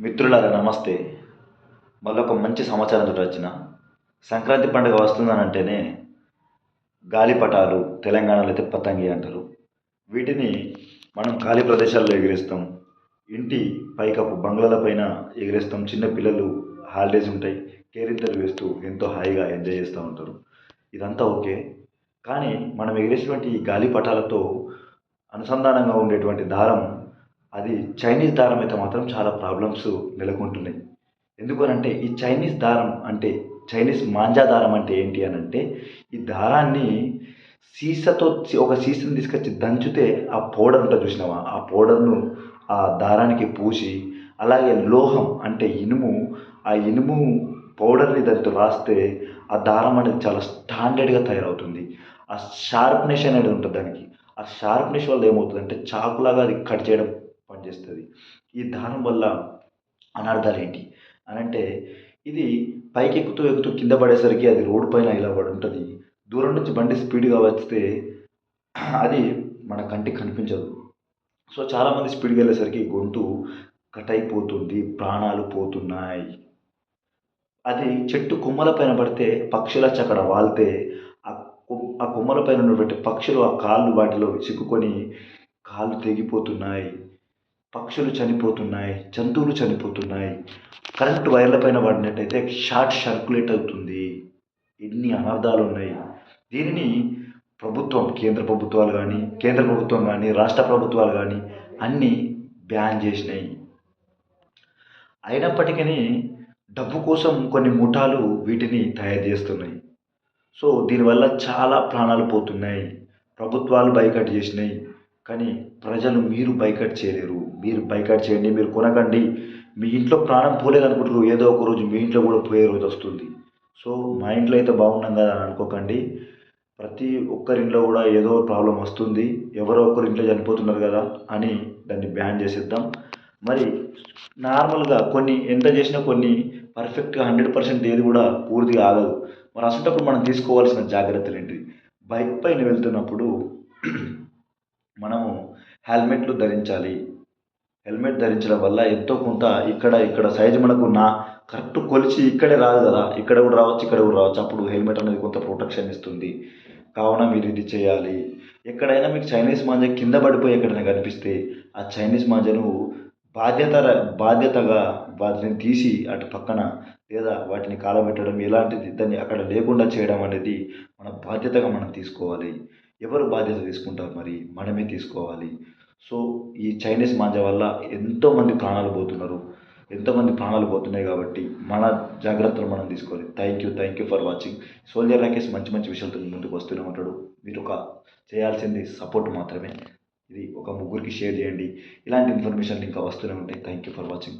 మిత్రులారా నమస్తే. మళ్ళొక మంచి సమాచారంతో వచ్చిన సంక్రాంతి పండుగ వస్తుందని అంటేనే గాలిపటాలు తెలంగాణలో అయితే పతంగి అంటారు. వీటిని మనం ఖాళీ ప్రదేశాల్లో ఎగిరేస్తాం. ఇంటి పైకప్పు బంగ్లాల పైన ఎగిరేస్తాం. చిన్న పిల్లలు హాలిడేస్ ఉంటాయి. కేరింతలు వేస్తూ ఎంతో హాయిగా ఎంజాయ్ చేస్తూ ఉంటారు. ఇదంతా ఓకే. కానీ మనం ఎగిరేసినటువంటి ఈ గాలిపటాలతో అనుసంధానంగా ఉండేటువంటి దారం అది చైనీస్ దారం అయితే మాత్రం చాలా ప్రాబ్లమ్స్ నెలకొంటున్నాయి. ఎందుకనంటే ఈ చైనీస్ దారం అంటే చైనీస్ మాంజా దారం అంటే ఏంటి అని అంటే ఈ దారాన్ని సీసతో ఒక సీసను తీసుకొచ్చి దంచితే ఆ పౌడర్ ఉంటుంది చూసినావా? ఆ పౌడర్ను ఆ దారానికి పూసి అలాగే లోహం అంటే ఇనుము ఆ ఇనుము పౌడర్ని దాంతో రాస్తే ఆ దారం అనేది చాలా స్టాండర్డ్గా తయారవుతుంది. ఆ షార్ప్నెస్ అనేది ఉంటుంది దానికి. ఆ షార్ప్నెస్ వల్ల ఏమవుతుందంటే చాకులాగా అది కట్ చేయడం పనిచేస్తుంది ఈ దానం వల్ల అనర్థాలు ఏంటి అని అంటే ఇది పైకి ఎక్కుతూ ఎక్కుతూ కింద పడేసరికి అది రోడ్డు పైన ఇలా పడి ఉంటుంది దూరం నుంచి బండి స్పీడ్గా వస్తే అది మన కంటికి కనిపించదు. సో చాలామంది స్పీడ్గా వెళ్ళేసరికి గొంతు కట్ అయిపోతుంది ప్రాణాలు పోతున్నాయి. అది చెట్టు కొమ్మల పైన పడితే పక్షుల చక్కడ అక్కడ వాళ్తే ఆ ఆ కొమ్మల పైన ఉన్నటువంటి పక్షులు ఆ కాళ్ళు వాటిలో చిక్కుకొని కాళ్ళు తెగిపోతున్నాయి. పక్షులు చనిపోతున్నాయి జంతువులు చనిపోతున్నాయి. కరెంట్ వైర్ల పైన పడినట్టయితే షార్ట్ సర్క్యులేట్ అవుతుంది. ఎన్ని అనర్థాలు ఉన్నాయి దీనిని ప్రభుత్వం కేంద్ర ప్రభుత్వాలు కానీ కేంద్ర ప్రభుత్వం కానీ రాష్ట్ర ప్రభుత్వాలు కానీ అన్నీ బ్యాన్ చేసినాయి. అయినప్పటికీ డబ్బు కోసం కొన్ని ముఠాలు వీటిని తయారు చేస్తున్నాయి. సో దీనివల్ల చాలా ప్రాణాలు పోతున్నాయి. ప్రభుత్వాలు బైకట్ చేసినాయి. కానీ ప్రజలు మీరు బైకట్ చేయలేరు. మీరు బైకట్ చేయండి మీరు కొనకండి. మీ ఇంట్లో ప్రాణం పోలేదనుకుంటారు ఏదో ఒక రోజు మీ ఇంట్లో కూడా పోయే రోజు వస్తుంది. సో మా ఇంట్లో అయితే బాగున్నాం కదా అని అనుకోకండి. ప్రతి ఒక్కరి ఇంట్లో కూడా ఏదో ప్రాబ్లం వస్తుంది. ఎవరో ఒకరి ఇంట్లో చనిపోతున్నారు కదా అని దాన్ని బ్యాన్ చేసేద్దాం. మరి నార్మల్గా కొన్ని ఎంత చేసినా కొన్ని పర్ఫెక్ట్గా హండ్రెడ్ పర్సెంట్ ఏది కూడా పూర్తిగా ఆగదు. మరి అసలు మనం తీసుకోవాల్సిన జాగ్రత్తలు ఏంటి? బైక్ పైన వెళ్తున్నప్పుడు మనము హెల్మెట్లు ధరించాలి. హెల్మెట్ ధరించడం వల్ల ఎంతో కొంత ఇక్కడ ఇక్కడ సైజు మనకు నా కరెక్ట్ కొలిచి ఇక్కడే రాదు కదా. ఇక్కడ కూడా రావచ్చు ఇక్కడ కూడా రావచ్చు. అప్పుడు హెల్మెట్ అనేది కొంత ప్రొటెక్షన్ ఇస్తుంది. కావున మీరు ఇది చేయాలి. ఎక్కడైనా మీకు చైనీస్ మాంజ కింద పడిపోయి ఎక్కడైనా కనిపిస్తే ఆ చైనీస్ మాంజను బాధ్యత బాధ్యతగా వాటిని తీసి అటు పక్కన లేదా వాటిని కాలబెట్టడం ఎలాంటిది దాన్ని అక్కడ లేకుండా చేయడం అనేది మన బాధ్యతగా మనం తీసుకోవాలి. ఎవరు బాధ్యత తీసుకుంటారు మరి? మనమే తీసుకోవాలి. సో ఈ చైనీస్ మాంజా వల్ల ఎంతోమంది ప్రాణాలు పోతున్నారు. ఎంతోమంది ప్రాణాలు పోతున్నాయి కాబట్టి మన జాగ్రత్తలు మనం తీసుకోవాలి. Thank you thank you for watching soldier Rakesh మంచి మంచి విషయాలతో ముందుకు వస్తూనే ఉంటాడు. మీరు ఒక చేయాల్సింది సపోర్ట్ మాత్రమే. ఇది ఒక ముగ్గురికి షేర్ చేయండి. ఇలాంటి ఇన్ఫర్మేషన్ ఇంకా వస్తూనే ఉంటాయి. Thank you for watching